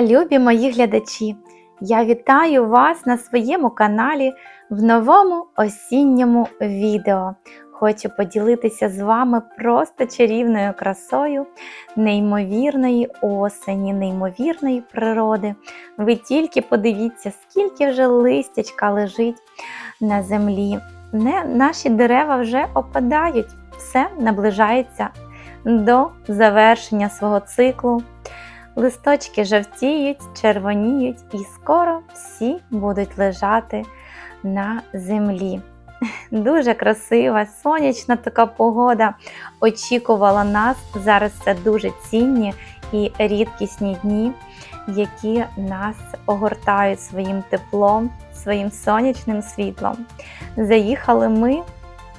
Любі мої глядачі! Я вітаю вас на своєму каналі в новому осінньому відео. Хочу поділитися з вами просто чарівною красою неймовірної осені, неймовірної природи. Ви тільки подивіться, скільки вже листячка лежить на землі. Не, наші дерева вже опадають, все наближається до завершення свого циклу. Листочки жовтіють, червоніють і скоро всі будуть лежати на землі. Дуже красива, сонячна така погода очікувала нас. Зараз це дуже цінні і рідкісні дні, які нас огортають своїм теплом, своїм сонячним світлом. Заїхали ми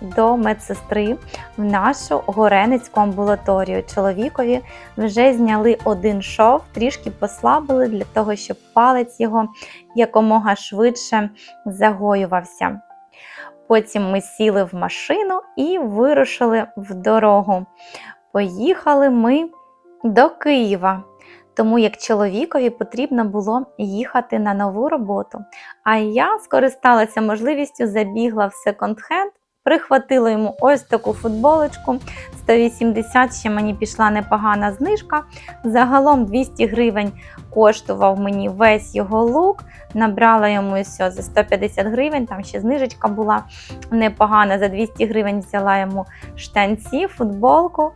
до медсестри в нашу горенецьку амбулаторію. Чоловікові вже зняли один шов, трішки послабили для того, щоб палець його якомога швидше загоювався. Потім ми сіли в машину і вирушили в дорогу. Поїхали ми до Києва. Тому як чоловікові потрібно було їхати на нову роботу. А я скористалася можливістю, забігла в секонд-хенд, прихватила йому ось таку футболочку. 180 ще мені пішла непогана знижка. Загалом 200 гривень коштував мені весь його лук. Набрала йому все за 150 гривень, там ще знижечка була непогана. За 200 гривень взяла йому штанці, футболку.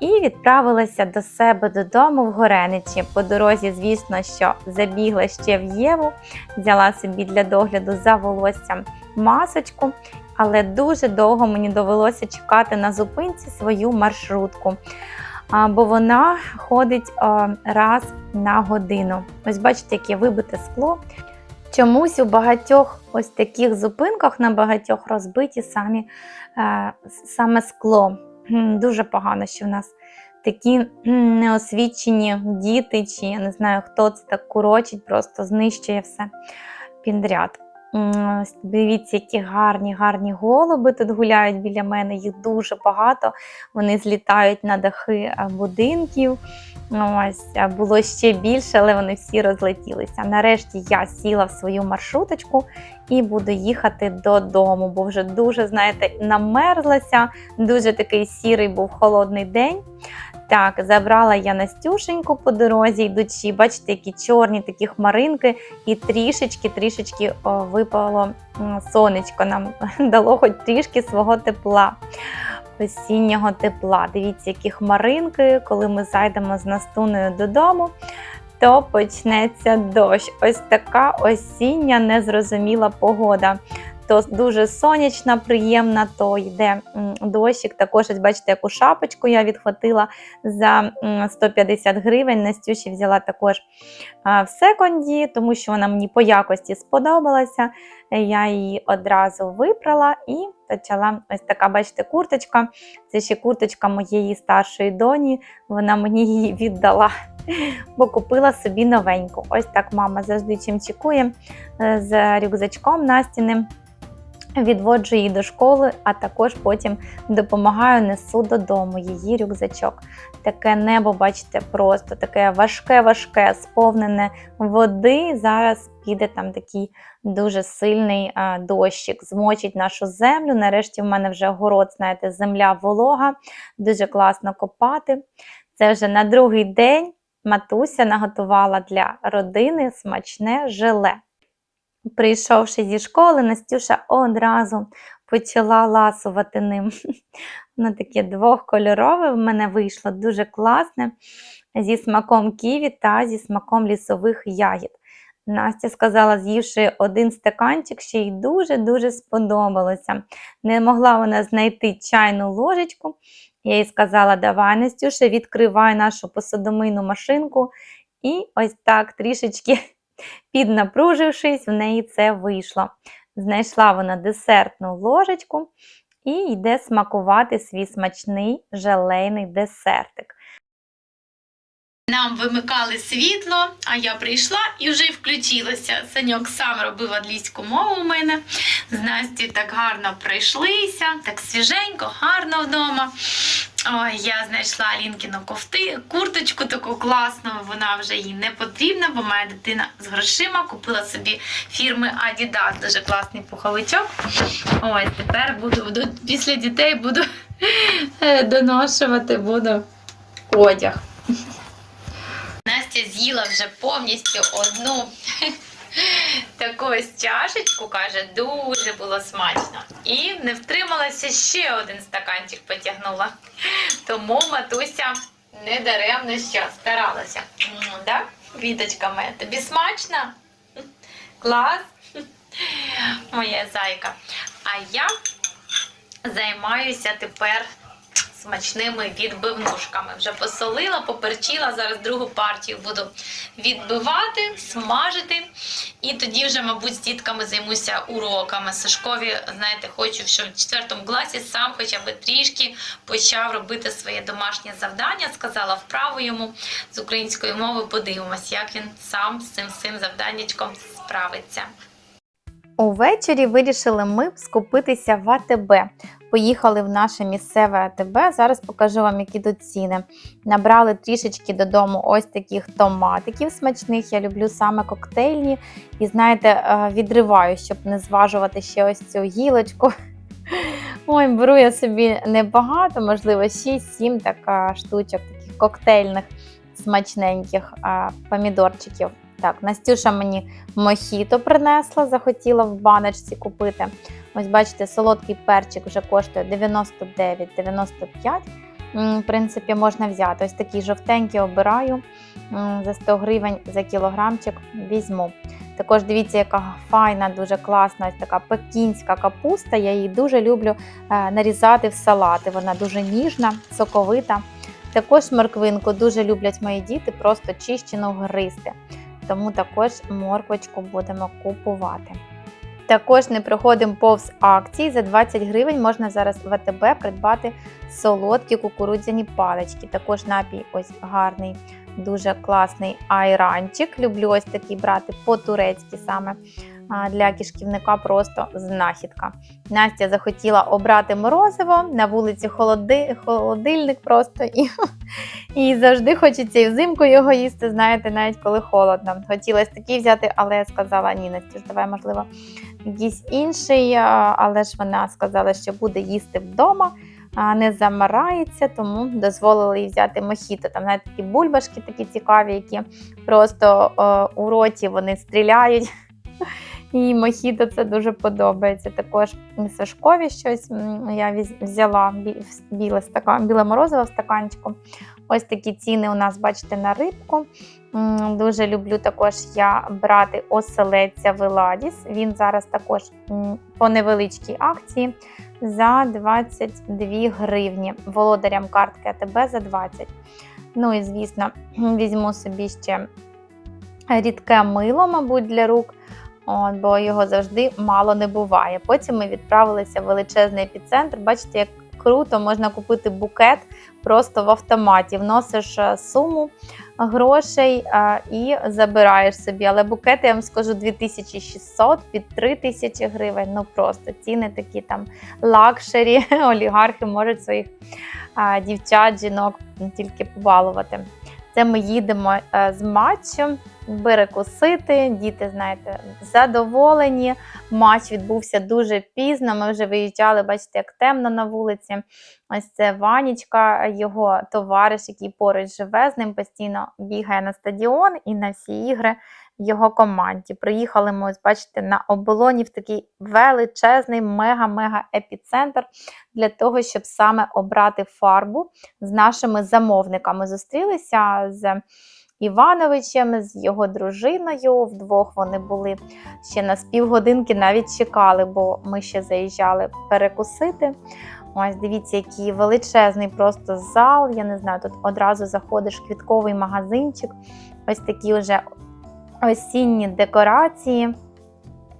І відправилася до себе додому в Гореничі. По дорозі, звісно, що забігла ще в Єву, взяла собі для догляду за волоссям масочку, але дуже довго мені довелося чекати на зупинці свою маршрутку. Бо вона ходить раз на годину. Ось бачите, яке вибите скло. Чомусь у багатьох ось таких зупинках на багатьох розбиті самі, е, саме скло. Дуже погано, що в нас такі неосвічені діти, чи я не знаю, хто це так курочить, просто знищує все підряд. Дивіться, які гарні, гарні голуби тут гуляють біля мене. Їх дуже багато. Вони злітають на дахи е, будинків. Ось е, було ще більше, але вони всі розлетілися. Нарешті я сіла в свою маршруточку і буду їхати додому, бо вже дуже, знаєте, намерзлася. Дуже такий сірий був холодний день. Так, забрала я Настюшеньку по дорозі, йдучи, бачите, які чорні такі хмаринки, і трішечки-трішечки випало сонечко. Нам дало хоч трішки свого тепла, осіннього тепла. Дивіться, які хмаринки, коли ми зайдемо з Настуною додому, то почнеться дощ. Ось така осіння незрозуміла погода. То дуже сонячна, приємна, то йде дощик. Також, бачите, яку шапочку я відхватила за 150 гривень. Настюші взяла також в секонді, тому що вона мені по якості сподобалася. Я її одразу випрала і почала ось така, бачите, курточка. Це ще курточка моєї старшої доні. Вона мені її віддала, бо купила собі новеньку. Ось так мама завжди чим чекує е, з рюкзачком Настіним. Відводжу її до школи, а також потім допомагаю, несу додому її рюкзачок. Таке небо, бачите, просто таке важке-важке, сповнене води. Зараз піде там такий дуже сильний дощик, змочить нашу землю. Нарешті в мене вже город, знаєте, земля волога, дуже класно копати. Це вже на другий день матуся наготувала для родини смачне желе. Прийшовши зі школи, Настюша одразу почала ласувати ним. Воно таке двохкольорове в мене вийшло, дуже класне, зі смаком ківі та зі смаком лісових ягід. Настя сказала, з'ївши один стаканчик, що їй дуже-дуже сподобалося. Не могла вона знайти чайну ложечку. Я їй сказала, давай, Настюша, відкривай нашу посудомийну машинку. І ось так трішечки піднапружившись, в неї це вийшло. Знайшла вона десертну ложечку і йде смакувати свій смачний желейний десертик. Нам вимикали світло, а я прийшла і вже включилася. Саньок сам робив англійську мову у мене. З Насті так гарно пройшлися, так свіженько, гарно вдома. Ой, я знайшла Алінкіну кофти, курточку таку класну, вона вже їй не потрібна, бо моя дитина з грошима купила собі фірми Adidas, дуже класний пуховичок. Ось тепер буду після дітей буду е, доношувати буду одяг. Настя з'їла вже повністю одну таку ось чашечку, каже, дуже було смачно. І не втрималася ще один стаканчик потягнула. Тому матуся недаремно що старалася. Да? Віточка моя, тобі смачно? Клас? Моя зайка. А я займаюся тепер смачними відбивнушками. Вже посолила, поперчила. Зараз другу партію буду відбивати, смажити. І тоді вже, мабуть, з дітками займуся уроками. Сашкові, знаєте, хочу, щоб в четвертому класі сам хоча б трішки почав робити своє домашнє завдання. Сказала вправо йому з української мови. Подивимось, як він сам з цим всім завданнячком справиться. Увечері вирішили ми скупитися в АТБ. Поїхали в наше місцеве АТБ. Зараз покажу вам, які тут ціни. Набрали трішечки додому ось таких томатиків смачних. Я люблю саме коктейльні. І знаєте, е, відриваю, щоб не зважувати ще ось цю гілочку. Ой, беру я собі небагато, можливо, 6-7 така штучок, таких коктейльних смачненьких помідорчиків. Так, Настюша мені мохіто принесла, захотіла в баночці купити. Ось бачите, солодкий перчик вже коштує 99,95. М, В принципі, можна взяти. Ось такий жовтенький обираю за 100 гривень за кілограмчик візьму. Також дивіться, яка файна, дуже класна, ось така пекінська капуста. Я її дуже люблю е, нарізати в салати. Вона дуже ніжна, соковита. Також морквинку дуже люблять мої діти, просто чищену гристи. Тому також морквочку будемо купувати. Також не проходимо повз акції. За 20 гривень можна зараз в АТБ придбати солодкі кукурудзяні палички. Також напій ось гарний, дуже класний айранчик. Люблю ось такий брати по-турецьки саме. Для кишківника просто знахідка. Настя захотіла обрати морозиво на вулиці холоди, холодильник просто і, і завжди хочеться і взимку його їсти, знаєте, навіть коли холодно. Хотілося такий взяти, але я сказала, ні, Настюш, давай, можливо, якийсь інший, але ж вона сказала, що буде їсти вдома, не замарається, тому дозволили їй взяти мохіто. Там навіть такі бульбашки такі цікаві, які просто е, у роті вони стріляють. І мохіто це дуже подобається. Також Сашкові щось я взяла бі- біле, стакан, біле морозиво в стаканчику. Ось такі ціни у нас, бачите, на рибку. Дуже люблю також я брати оселедця Веладіс. Він зараз також по невеличкій акції за 22 гривні. Володарям картки АТБ за 20. Ну і звісно, візьму собі ще рідке мило, мабуть, для рук. От, бо його завжди мало не буває. Потім ми відправилися в величезний епіцентр. Бачите, як круто можна купити букет просто в автоматі. Вносиш е, суму грошей е, і забираєш собі. Але букет, я вам скажу, 2600 під 3000 гривень. Ну просто ціни такі там лакшері, олігархи можуть своїх е, дівчат, жінок тільки побалувати. Це ми їдемо е, з матчем перекусити. Діти, знаєте, задоволені. Матч відбувся дуже пізно. Ми вже виїжджали, бачите, як темно на вулиці. Ось це Ванічка, його товариш, який поруч живе, з ним постійно бігає на стадіон і на всі ігри його команді. Приїхали ми, ось бачите, на оболоні в такий величезний, мега-мега епіцентр для того, щоб саме обрати фарбу з нашими замовниками. Зустрілися з Івановичем, з його дружиною. Вдвох вони були ще на півгодинки, навіть чекали, бо ми ще заїжджали перекусити. Ось дивіться, який величезний просто зал. Я не знаю, тут одразу заходиш в квітковий магазинчик. Ось такі вже осінні декорації.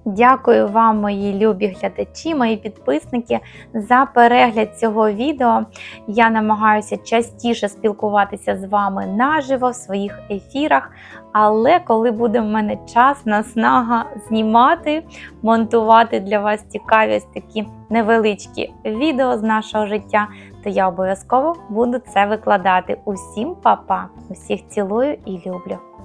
Дякую вам, мої любі глядачі, мої підписники, за перегляд цього відео. Я намагаюся частіше спілкуватися з вами наживо в своїх ефірах. Але коли буде в мене час, наснага знімати, монтувати для вас цікаві такі невеличкі відео з нашого життя, то я обов'язково буду це викладати. Усім па-па! Усіх цілую і люблю!